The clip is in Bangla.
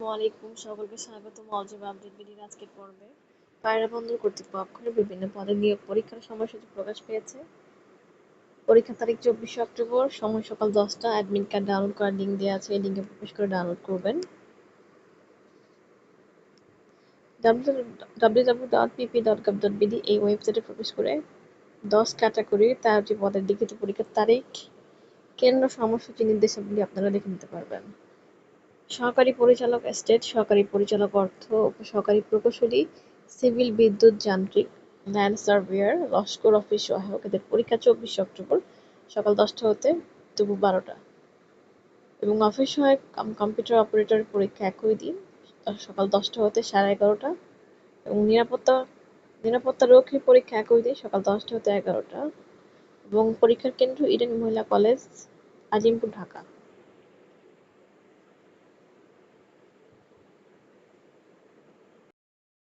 ওয়ালাইকুম সকলকে স্বাগতম অজব আপডেট আজকের পর্বে। পায়রা বন্দর কর্তৃপক্ষের বিভিন্ন পদে নিয়োগ পরীক্ষার সময়সূচি প্রকাশ পেয়েছে। তারিখ চব্বিশে অক্টোবর, সময় সকাল দশটা। অ্যাডমিট কার্ড ডাউনলোড করার লিঙ্ক দেওয়া আছে, এই লিঙ্কে প্রবেশ করে ডাউনলোড করবেন। এই ওয়েবসাইটে প্রবেশ করে দশ ক্যাটাগরি তেরোটি পদের লিখিত পরীক্ষার তারিখ, কেন্দ্র, সময়সূচি, নির্দেশাবলী আপনারা দেখে নিতে পারবেন। সহকারী পরিচালক এস্টেট, সহকারী পরিচালক অর্থ, সহকারী প্রকৌশলী, সিভিল বিদ্যুৎ যান্ত্রিক, ল্যান্ড সার্ভেয়ার লস্কর অফিস সহায়ক। এদের পরীক্ষা চব্বিশে অক্টোবর সকাল দশটা হতে দুপুর বারোটা। এবং অফিস সহায়ক কম্পিউটার অপারেটর পরীক্ষা একই দিন, সকাল দশটা হতে সাড়ে এগারোটা। এবং নিরাপত্তা নিরাপত্তা রক্ষী পরীক্ষা একই দিন, সকাল দশটা হতে এগারোটা। এবং পরীক্ষার কেন্দ্র ইডেন মহিলা কলেজ, আজিমপুর, ঢাকা।